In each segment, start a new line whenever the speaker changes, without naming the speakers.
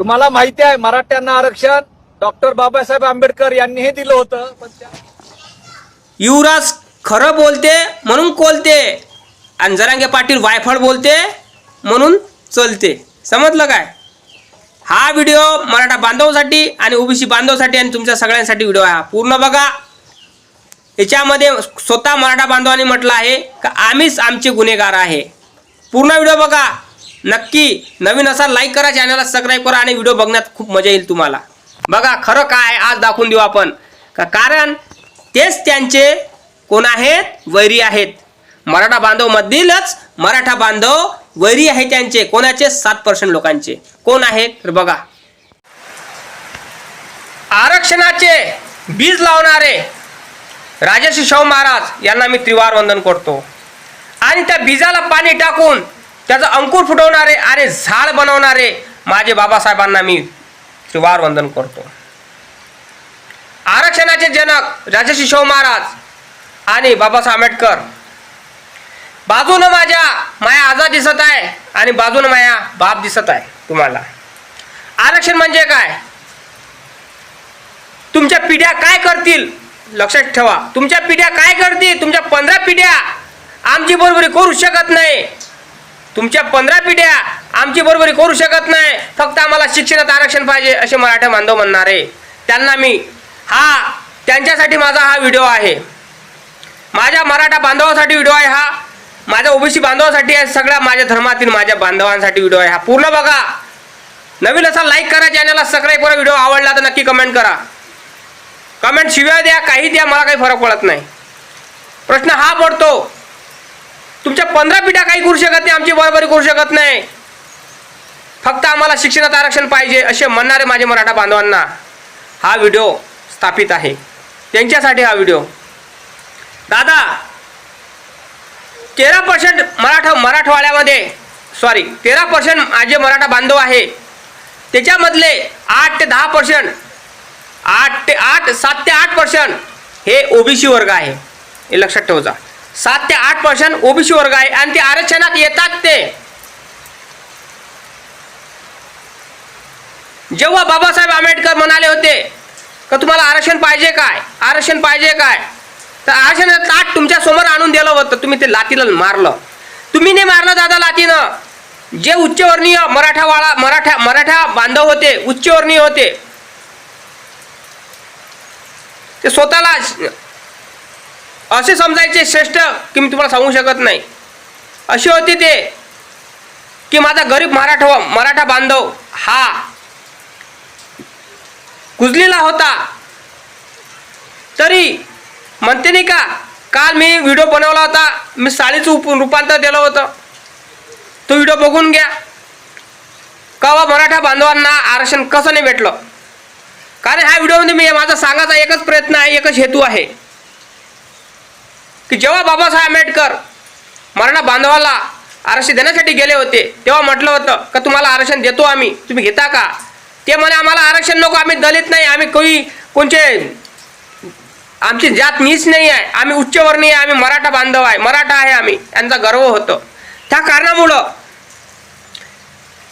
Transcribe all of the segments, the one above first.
तुम्हाला माहिती आहे मराठ्यांना आरक्षण डॉक्टर बाबासाहेब आंबेडकर यांनी हे दिलं होतं पण
युवराज खरं बोलते म्हणून कोलते. आणि जरांगे पाटील वायफळ बोलते म्हणून चलते. समजलं काय? हा व्हिडिओ मराठा बांधवासाठी आणि ओबीसी बांधवासाठी आणि तुमच्या सगळ्यांसाठी व्हिडिओ आहे. हा पूर्ण बघा. याच्यामध्ये स्वतः मराठा बांधवांनी म्हटलं आहे का आम्हीच आमचे गुन्हेगार आहे. पूर्ण व्हिडिओ बघा. नक्की नवीन असाल लाईक करा चॅनलला सबस्क्राईब करा आणि व्हिडिओ बघण्यात खूप मजा येईल तुम्हाला. बघा खरं काय आज दाखवून देऊ आपण. का कारण तेच त्यांचे कोण आहेत? वैरी आहेत. मराठा बांधवमधीलच मराठा बांधव वैरी आहे त्यांचे. कोणाचे? सात पर्सेंट लोकांचे. कोण आहेत तर बघा. आरक्षणाचे बीज लावणारे राजर्षी शाहू महाराज यांना मी त्रिवार वंदन करतो. आणि त्या बीजाला पाणी टाकून त्याचं अंकुर फुटवणारे आणि झाड बनवणारे माझे बाबासाहेबांना मी त्रिवार वंदन करतो. आरक्षणाचे जनक राजर्षी शाहू महाराज आणि बाबासाहेब आंबेडकर. बाजूनं माझ्या माया आजा दिसत आहे आणि बाजूनं माया बाप दिसत आहे तुम्हाला. आरक्षण म्हणजे काय? तुमच्या पिढ्या काय करतील? लक्षात ठेवा. तुमच्या पिढ्या काय करतील? तुमच्या पंधरा पिढ्या आमची बरोबरी करू शकत नाही. तुमच्या पंधरा पिढ्या आमची बरोबरी करू शकत नाही. फक्त आम्हाला शिक्षणात आरक्षण पाहिजे असे मराठा बांधव म्हणणारे. त्यांना मी हा त्यांच्यासाठी माझा हा व्हिडिओ आहे. माझ्या मराठा बांधवासाठी व्हिडिओ आहे हा. माझ्या ओबीसी बांधवासाठी आहे सगळ्या माझ्या धर्मातील माझ्या बांधवांसाठी व्हिडिओ आहे हा. पूर्ण बघा. नवीन असा लाईक करा चॅनलला सबस्क्राईब करा व्हिडिओ आवडला तर नक्की कमेंट करा. कमेंट शिव्या द्या काही द्या मला काही फरक पडत नाही. प्रश्न हा पडतो तुमच्या पंधरा पिढ्या काही करू शकत नाही आमची बरोबरी करू शकत नाही. फक्त आम्हाला शिक्षणात आरक्षण पाहिजे असे म्हणणारे माझे मराठा बांधवांना हा व्हिडिओ स्थापित आहे. त्यांच्यासाठी हा व्हिडिओ. दादा तेरा पर्सेंट मराठा मराठवाड्यामध्ये सॉरी तेरा पर्सेंट माझे मराठा बांधव आहे. त्याच्यामधले आठ ते दहा पर्सेंट आठ ते आठ सात ते आठ पर्सेंट हे ओबीसी वर्ग आहे. हे लक्षात ठेवजा. सात ते आठ पर्सेंट ओबीसी वर्ग आहे आणि ते आरक्षणात येतात ते. जेव्हा बाबासाहेब आंबेडकर म्हणाले होते का तुम्हाला आरक्षण पाहिजे काय? आरक्षण पाहिजे काय? तर आरक्षणाचं ताट तुमच्यासमोर आणून दिलं होतं. तुम्ही ते लातीला मारलं. तुम्ही नाही मारलं दादा लातीनं. जे उच्चवर्णीय मराठावाळा मराठा मराठा बांधव होते उच्चवर्णीय होते. ते स्वतःला असे समजायचे श्रेष्ठ की मी तुम्हाला सांगू शकत नाही. असे होते ते की माझा गरीब मराठा मराठा बांधव हा कुजलेला होता. तरी म्हणते नाही का काल मी व्हिडिओ बनवला होता मी साडीचं उप रूपांतर दिलं होतं. तो व्हिडिओ बघून घ्या. कवा मराठा बांधवांना आरक्षण कसं नाही भेटलं? कारण ह्या व्हिडिओमध्ये मी माझा सांगायचा एकच प्रयत्न आहे एकच हेतू आहे. की जेव्हा बाबासाहेब आंबेडकर मराठा बांधवाला आरक्षण देण्यासाठी गेले होते तेव्हा म्हटलं होतं का तुम्हाला आरक्षण देतो आम्ही तुम्ही घेता का? ते म्हणे आम्हाला आरक्षण नको आम्ही दलित नाही आम्ही कोणी कोणचे आमची जात नीच नाही आहे आम्ही उच्चवर्णीय आहे आम्ही मराठा बांधव आहे मराठा आहे आम्ही. यांचा गर्व होतं. त्या कारणामुळं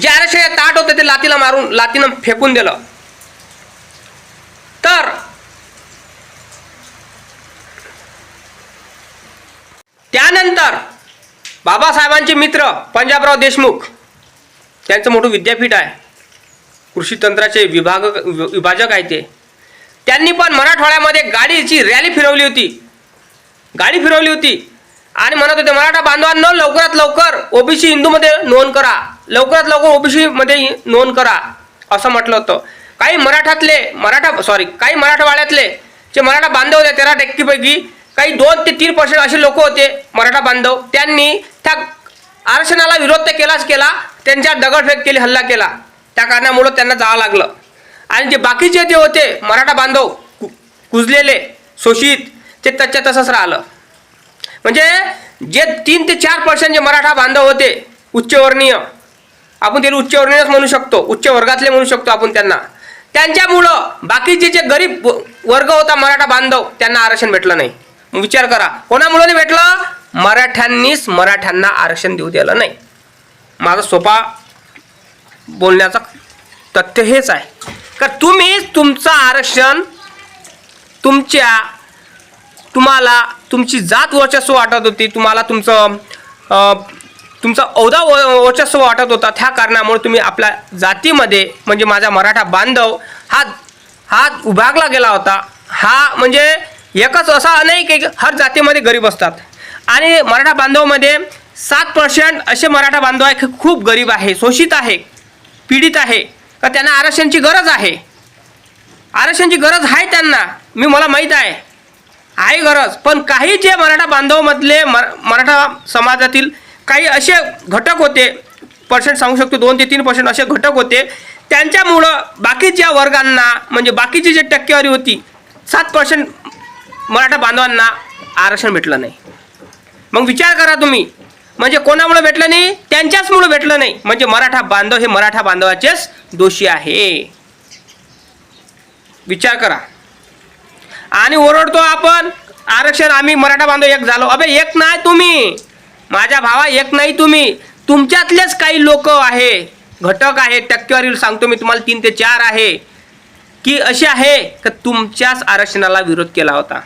जे आरक्षण ताट होतं ते लातीला मारून लातीनं फेकून दिलं. तर त्यानंतर बाबासाहेबांचे मित्र पंजाबराव देशमुख त्यांचं मोठं विद्यापीठ आहे. कृषी तंत्राचे विभाग विभाजक आहे ते. त्यांनी पण मराठवाड्यामध्ये गाडीची रॅली फिरवली होती. गाडी फिरवली होती. आणि म्हणत होते मराठा बांधवांनो लवकरात लवकर ओबीसी हिंदूमध्ये नोंद करा. लवकरात लवकर ओबीसीमध्ये नोंद करा. असं म्हटलं होतं. काही मराठातले मराठा सॉरी काही मराठवाड्यातले जे मराठा बांधव होते तेरा टक्केपैकी काही दोन ते तीन पर्सेंट असे लोक होते मराठा बांधव. त्यांनी त्या आरक्षणाला विरोध तर केलाच केला त्यांच्या दगडफेक केली हल्ला केला. त्या कारणामुळं त्यांना जावं लागलं. आणि जे बाकीचे जे होते मराठा बांधव कु- कुजलेले शोषित ते त्याच्या तसंच राहिलं. म्हणजे जे तीन ते चार पर्सेंट जे मराठा बांधव होते उच्चवर्णीय आपण त्याला उच्चवर्णीयच म्हणू शकतो उच्च वर्गातले म्हणू शकतो आपण त्यांना. त्यांच्यामुळं बाकीचे जे गरीब व- वर्ग होता मराठा बांधव त्यांना आरक्षण भेटलं नाही. विचार करा. कोणामुळे भेटलं? मराठ्यांनीच मराठ्यांना आरक्षण देऊ दिलं नाही. माझा सोपा बोलण्याचा तथ्य हेच आहे. का तुम्ही तुमचं आरक्षण तुमच्या तुम्हाला तुमची जात वर्चस्व वाटत होती तुम्हाला तुमचं तुमचा औदा व- वर्चस्व वाटत होता त्या कारणामुळे तुम्ही आपल्या जातीमध्ये म्हणजे माझा मराठा बांधव हा हा उभागला गेला होता. हा म्हणजे एकच असा नाही की हर जातीमध्ये गरीब असतात. आणि मराठा बांधवामध्ये सात पर्सेंट असे मराठा बांधव आहे खूप गरीब आहे शोषित आहे पीडित आहे. का त्यांना आरक्षणची गरज आहे? आरक्षणची गरज आहे त्यांना मी मला माहीत आहे. आहे गरज. पण काही जे मराठा बांधवमधले मर मराठा समाजातील काही असे घटक होते पर्सेंट सांगू शकतो दोन ते तीन पर्सेंट असे घटक होते त्यांच्यामुळं बाकीच्या वर्गांना म्हणजे बाकीची जी टक्केवारी होती सात पर्सेंट मराठा बांधवांना आरक्षण भेटलं नाही. मग विचार करा तुम्ही. म्हणजे कोणामुळे भेटलं नाही? त्यांच्याचमुळे भेटलं नाही. म्हणजे मराठा बांधव हे मराठा बांधवाचेच दोषी आहे. विचार करा. आणि ओरडतो आपण आरक्षण आम्ही मराठा बांधव एक झालो. अबे एक नाही तुम्ही. माझ्या भावा एक नाही तुम्ही. तुमच्यातलेच काही लोक आहे. घटक आहे. टक्केवारी सांगतो मी तुम्हाला तीन ते चार आहे. की असे आहे का तुमच्याच आरक्षणाला विरोध केला होता?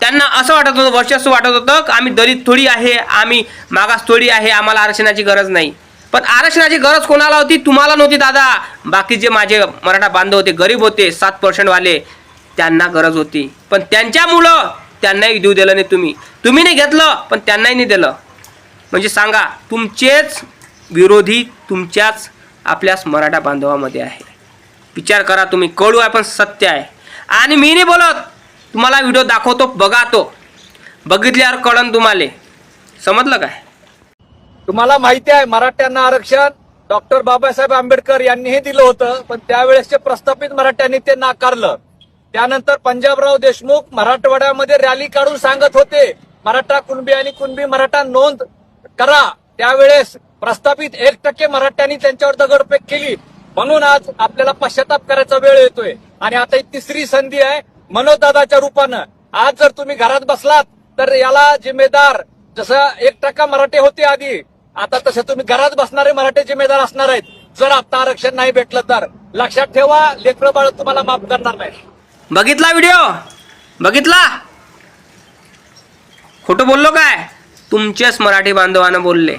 त्यांना असं वाटत होतं वर्चस्व वाटत होतं की आम्ही दलित थोडी आहे आम्ही मागास थोडी आहे आम्हाला आरक्षणाची गरज नाही. पण आरक्षणाची गरज कोणाला होती? तुम्हाला नव्हती दादा. बाकीचे माझे मराठा बांधव होते गरीब होते सात पर्सेंटवाले त्यांना गरज होती. पण त्यांच्या मुलं त्यांनाही देऊ दिलं नाही तुम्ही. तुम्ही नाही घेतलं पण त्यांनाही नाही दिलं. म्हणजे सांगा तुमचेच विरोधी तुमच्याच आपल्याच मराठा बांधवामध्ये आहे. विचार करा तुम्ही कळू आहे पण सत्य आहे. आणि मी नाही बोलत तुम्हाला व्हिडिओ दाखवतो बघा तो बघितल्यावर कळन तुम्हाला. समजलं काय?
तुम्हाला माहिती आहे मराठ्यांना आरक्षण डॉक्टर बाबासाहेब आंबेडकर यांनी हे दिलं होतं पण त्यावेळेसचे प्रस्थापित मराठ्यांनी ते नाकारलं. त्यानंतर पंजाबराव देशमुख मराठवाड्यामध्ये रॅली काढून सांगत होते मराठा कुणबी आणि कुणबी मराठा नोंद करा. त्यावेळेस प्रस्थापित एक टक्के मराठ्यांनी त्यांच्यावर दगडफेक केली. म्हणून आज आपल्याला पश्चाताप करायचा वेळ येतोय. आणि आता ही तिसरी संधी आहे मनोजदादाच्या रूपानं. आज जर तुम्ही घरात बसलात तर याला जिम्मेदार जसं एक टक्का मराठे होते आधी आता तसे तुम्ही घरात बसणारे मराठे जिम्मेदार असणार आहेत. जर आता आरक्षण नाही भेटलं तर. लक्षात ठेवा लेकरं बाळ तुम्हाला माफ करणार नाही.
बघितला व्हिडिओ? बघितला? खोटं बोललो काय? तुमचेच मराठी बांधवानं बोलले.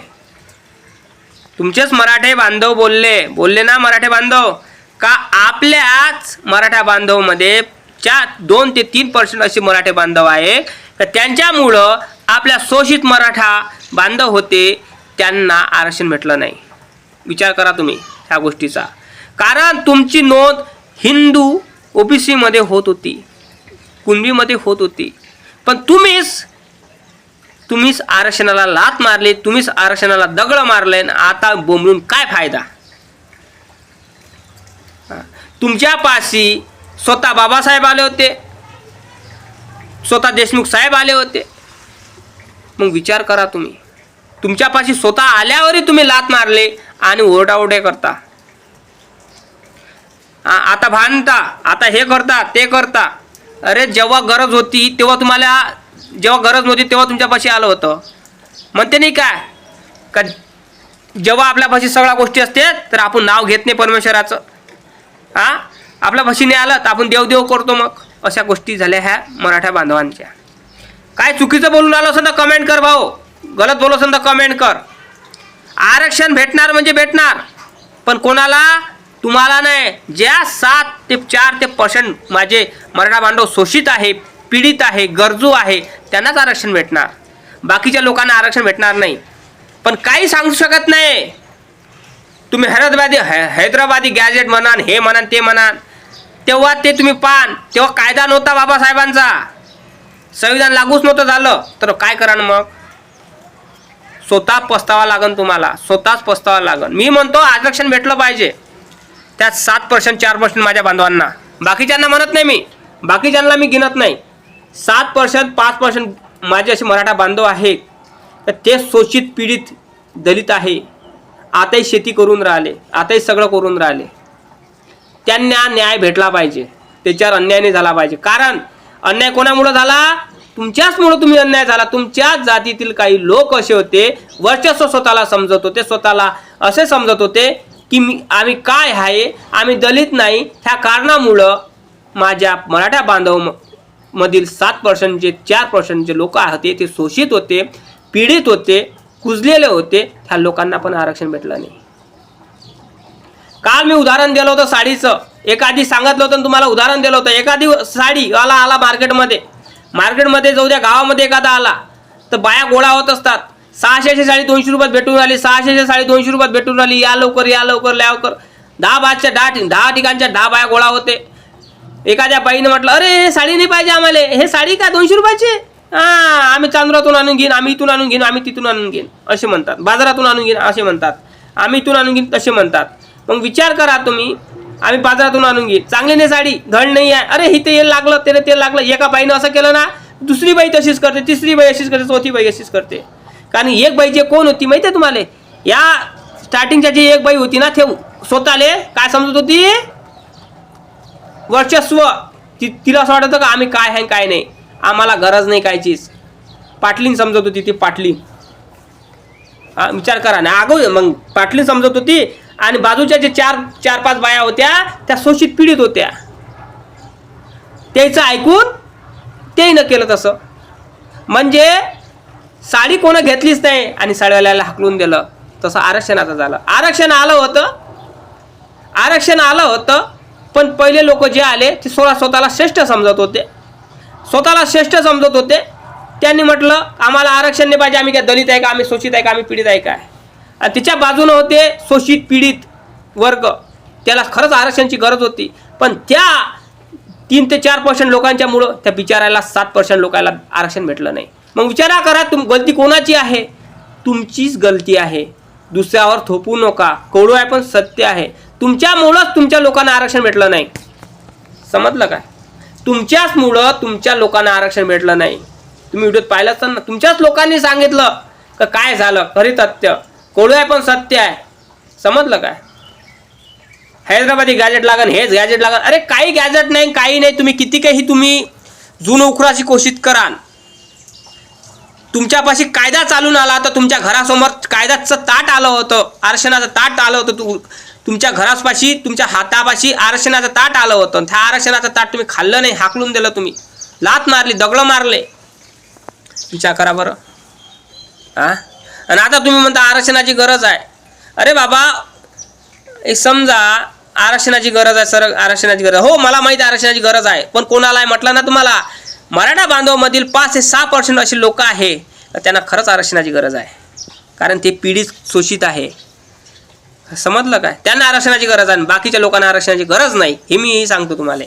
तुमचेच मराठे बांधव बोलले. बोलले ना मराठे बांधव? का आपल्याच मराठा बांधवमध्ये च्या दोन ते तीन पर्सेंट असे मराठे बांधव आहे. तर त्यांच्यामुळं आपल्या शोषित मराठा बांधव होते त्यांना आरक्षण भेटलं नाही. विचार करा तुम्ही ह्या गोष्टीचा. कारण तुमची नोंद हिंदू ओबीसीमध्ये होत होती. कुणबीमध्ये होत होती. पण तुम्हीच तुम्हीच आरक्षणाला लात मारले तुम्हीच आरक्षणाला दगड मारले आणि आता बोंबलून काय फायदा? तुमच्यापाशी स्वतः बाबासाहेब आले होते. स्वतः देशमुख साहेब आले होते. मग विचार करा तुम्ही. तुमच्यापाशी स्वतः आल्यावरही तुम्ही लात मारले आणि ओरडाओरडे करता. आता भांडता आता हे करता ते करता. अरे जेव्हा गरज होती तेव्हा तुम्हाला जेव्हा गरज नव्हती तेव्हा तुमच्यापाशी आलं होतं. म्हणते नाही काय का जेव्हा आपल्यापाशी सगळ्या गोष्टी असते तर आपण नाव घेत नाही परमेश्वराचं. आ? आपल्या भाषी नाही आलं तर आपण देवदेव करतो मग. अशा गोष्टी झाल्या ह्या मराठा बांधवांच्या. काय चुकीचं बोलून आलो असेल तर कमेंट कर भाऊ. गलत बोललो असेल तर कमेंट कर. आरक्षण भेटणार म्हणजे भेटणार. पण कोणाला? तुम्हाला नाही. ज्या सात ते चार ते पर्सेंट माझे मराठा बांधव शोषित आहे पीडित आहे गरजू आहे त्यांनाच आरक्षण भेटणार. बाकीच्या लोकांना आरक्षण भेटणार नाही. पण काही सांगू शकत नाही. तुम्ही हैदराबादी है- हैदराबादी गॅजेट म्हणान हे म्हणान ते म्हणान. तेव्हा ते तुम्ही पान. तेव्हा कायदा नव्हता बाबासाहेबांचा. संविधान लागूच नव्हतं झालं. तर काय करा ना मग? स्वतः पस्तावा लागन तुम्हाला. स्वतःच पस्तावा लागन. मी म्हणतो आरक्षण भेटलं पाहिजे. त्यात सात पर्सेंट चार पर्सेंट माझ्या बांधवांना. बाकीच्यांना म्हणत नाही मी. बाकीच्यांना मी गिनत नाही. सात पर्सेंट पाच पर्सेंट माझे असे मराठा बांधव आहेत. तर ते शोषित पीडित दलित आहे. आताही शेती करून राहिले. आताही सगळं करून राहिले. त्यांना न्याय भेटला पाहिजे. त्याच्यावर अन्याय नाही झाला पाहिजे. कारण अन्याय कोणामुळं झाला? तुमच्याचमुळं तुम्ही अन्याय झाला. तुमच्याच जातीतील काही लोक असे होते वर्चस्व स्वतःला समजत होते स्वतःला असे समजत होते की मी आम्ही काय आहे? आम्ही दलित नाही. ह्या कारणामुळं माझ्या मराठा बांधव म- मधील सात पर्सेंटचे चार पर्सेंटचे लोक होते ते शोषित होते पीडित होते कुजलेले होते. ह्या लोकांना पण आरक्षण भेटलं नाही. काल मी उदाहरण दिलं होतं साडीचं. एखादी सांगितलं होतं तुम्हाला उदाहरण दिलं होतं. एखादी साडी आला आला मार्केटमध्ये. मार्केटमध्ये जाऊ द्या गावामध्ये एखादा आला तर बाया गोळा होत असतात. सहाशेची साडी दोनशे रुपयात भेटून राहिली सहाशेची साडी दोनशे रुपयात भेटून राहिली. या लवकर या लवकर लवकर. दहा बाजच्या दहा दहा ठिकाणच्या दहा बाया गोळा होते. एखाद्या बाईनं म्हटलं अरे हे साडी नाही पाहिजे आम्हाला. हे साडी का दोनशे रुपयाची? हां आम्ही चांदुरातून आणून घेईन आम्ही इथून आणून घेईन आम्ही तिथून आणून घेईन. असे म्हणतात. बाजारातून आणून घेईन असे म्हणतात. आम्ही इथून आणून घेईन तसे म्हणतात. मग विचार करा तुम्ही. आम्ही बाजारातून आणून घेईन. चांगली नाही साडी धड नाही आहे. अरे इथे तेल लागलं त्याने तेल लागलं. एका बाईनं असं केलं ना दुसरी बाई तशीच करते तिसरी बाई अशीच करते चौथी बाई अशीच करते. कारण एक बाई जे कोण होती माहिती आहे तुम्हाला? या स्टार्टिंगच्या जी एक बाई होती ना ते स्वतःले काय समजत होती? वर्चस्व. ती तिला असं वाटत का आम्ही काय आहे काय नाही. आम्हाला गरज नाही कायचीच पाटलीन समजत होती ती पाटली हा विचार करा ना. अगो मग पाटलीन समजत होती आणि बाजूच्या जे चार चार पाच बाया होत्या त्या शोषित पीडित होत्या. त्याचं ऐकून तेही न केलं तसं. म्हणजे साडी कोणं घेतलीच नाही आणि साडीवाल्याला हाकलून दिलं. तसं आरक्षणाचं झालं. आरक्षण आलं होतं. आरक्षण आलं होतं पण पहिले लोक जे आले ते स्वतः स्वतःला श्रेष्ठ समजत होते. स्वतःला श्रेष्ठ समजत होते. त्यांनी म्हटलं आम्हाला आरक्षण नाही पाहिजे आम्ही काय दलित आहे का? आम्ही शोषित आहे का? आम्ही पीडित आहे काय आणि तिच्या बाजूनं होते शोषित पीडित वर्ग. त्याला खरंच आरक्षणाची गरज होती. पण त्या तीन ते चार पर्सेंट लोकांच्यामुळं त्या बिचारायला सात पर्सेंट लोकांना आरक्षण भेटलं नाही. मग विचारा करा तुम गलती कोणाची आहे? तुमचीच गलती आहे. दुसऱ्यावर थोपू नका. कळू आहे पण सत्य आहे. तुमच्यामुळंच तुमच्या लोकांना आरक्षण भेटलं नाही. समजलं काय? तुमच्याचमुळं तुमच्या लोकांना आरक्षण भेटलं नाही. तुम्ही व्हिडिओत पाहिलं असताना ना तुमच्याच लोकांनी सांगितलं का काय झालं? खरी तथ्य कोडू आहे पण सत्य आहे. समजलं काय? हैदराबादी गॅजेट लागन हेच गॅजेट लागन. अरे काही गॅजेट नाही काही नाही. तुम्ही किती काही तुम्ही जुनं उखराची कोशिश कराल. तुमच्यापाशी कायदा चालून आला तर तुमच्या घरासमोर कायद्याचं ताट आलं होतं. आरक्षणाचं ताट आलं होतं. तू तुमच्या घरापाशी तुमच्या हातापाशी आरक्षणाचं ताट आलं होतं. त्या आरक्षणाचं ताट तुम्ही खाल्लं नाही हाकलून दिलं तुम्ही. लात मारली दगडं मारले. विचार करा बरं. हा आणि आता तुम्ही म्हणता आरक्षणाची गरज आहे. अरे बाबा एक समजा आरक्षणाची गरज आहे सर आरक्षणाची गरज हो मला माहिती आहे आरक्षणाची गरज आहे पण कोणाला आहे म्हटलं ना तुम्हाला मराठा बांधवामधील पाच ते सहा पर्सेंट अशी लोक आहे तर त्यांना खरंच आरक्षणाची गरज आहे. कारण ते पीडित शोषित आहे. समजलं काय? त्यांना आरक्षणाची गरज आहे आणि बाकीच्या लोकांना आरक्षणाची गरज नाही हे मी सांगतो तुम्हाला.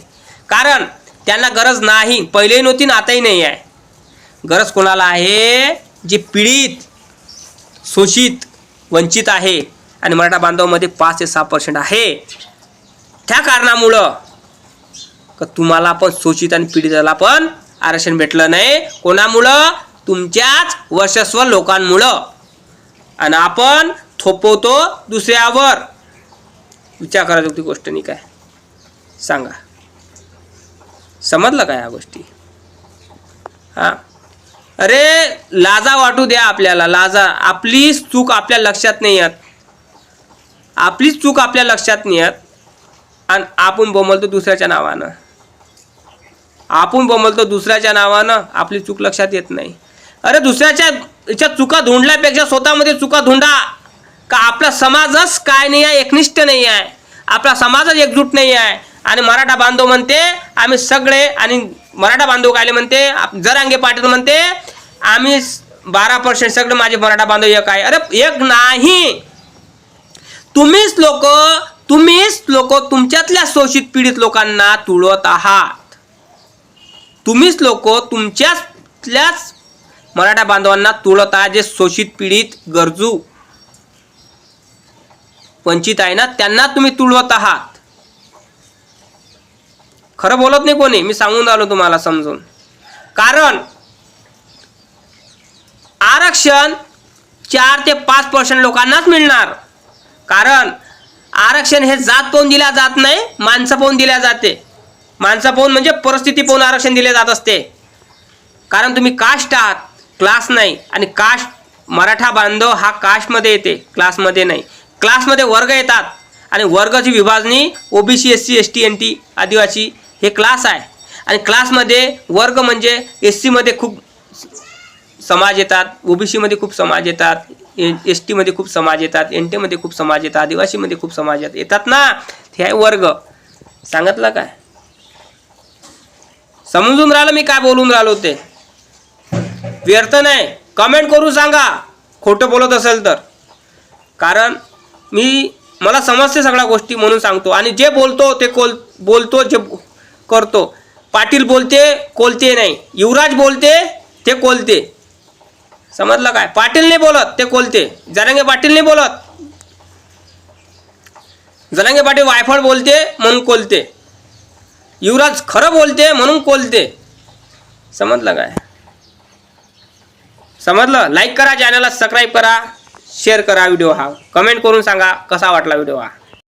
कारण त्यांना गरज नाही पहिलेही नव्हती ना आताही नाही आहे. गरज कोणाला आहे? जे पीडित शोषित वंचित आहे आणि मराठा बांधवामध्ये पाच ते सहा पर्सेंट आहे. त्या कारणामुळं का तुम्हाला पण शोषित आणि पीडिताला पण आरक्षण भेटलं नाही. कोणामुळं? तुमच्याच वर्चस्व लोकांमुळं. आणि आपण थोपवतो दुसऱ्यावर. विचार करायची होती गोष्ट नाही काय? सांगा. समजलं काय या गोष्टी? हां. अरे लाजा वाटू द्या आपल्याला. लाजा आपली चूक आपल्या लक्षात नाही येत. आपलीच चूक आपल्या लक्षात नाही येत. आणि आपण बोमलतो दुसऱ्याच्या नावानं. आपण बोमलतो दुसऱ्याच्या नावानं आपली चूक लक्षात येत नाही. अरे दुसऱ्याच्या याच्या चुका धुंडल्यापेक्षा स्वतःमध्ये चुका धुंडा. का आपला समाजच काय नाही आहे? एकनिष्ठ नाही आहे. आपला समाजच एकजूट नाही आहे. आणि मराठा बांधव म्हणते आम्ही सगळे आणि मराठा बांधव कायले म्हणते जरांगे पाटील म्हणते आम्ही बारा पर्सेंट सगळे माझे मराठा बांधव एक आहे. अरे एक नाही. तुम्हीच लोक तुम्हीच लोक तुमच्यातल्या शोषित पीडित लोकांना तुळवत आहात. तुम्हीच लोक तुमच्यातल्याच मराठा बांधवांना तुळत आहात जे शोषित पीडित गरजू वंचित आहे ना त्यांना तुम्ही तुळवत आहात. खरं बोलत नाही कोणी? मी सांगून राहिलो तुम्हाला समजून. कारण आरक्षण चार ते पाच पर्सेंट लोकांनाच मिळणार. कारण आरक्षण हे जात पाहून दिल्या जात नाही माणसं पाहून दिल्या जाते. माणसं पाहून म्हणजे परिस्थिती पाहून आरक्षण दिले जात असते. कारण तुम्ही कास्ट आहात क्लास नाही आणि कास्ट मराठा बांधव हा कास्टमध्ये येते क्लासमध्ये नाही. क्लासमध्ये वर्ग येतात आणि वर्गाची विभागणी OBC S C S T N T आदिवासी हे क्लास आहे. आणि क्लासमध्ये वर्ग म्हणजे एस सीमध्ये खूप समाज येतात ओबीसीमध्ये खूप समाज येतात एस टीमध्ये खूप समाज येतात एन टीमध्ये खूप समाज येतात आदिवासीमध्ये खूप समाज येतात. येतात ना? हे आहे वर्ग. सांगितलं काय? समजून राहिलं मी काय बोलून राहिलो ते? व्यर्थ नाही. कमेंट करून सांगा. खोटं बोलत असेल तर. कारण मी मला समजते सगळ्या गोष्टी म्हणून सांगतो. आणि जे बोलतो ते कोल बोलतो जे करतो. पाटील बोलते कोलते नाही. युवराज बोलते ते कोलते. समजलं काय? पाटील नाही बोलत ते कोलते. जरांगे पाटील नाही बोलत. जरांगे पाटील वायफळ बोलते म्हणून कोलते. युवराज खरं बोलते म्हणून कोलते. समजलं काय? समजलं? लाईक करा चॅनलला सबस्क्राईब करा शेअर करा व्हिडिओ हा. कमेंट करून सांगा कसा वाटला व्हिडिओ हा?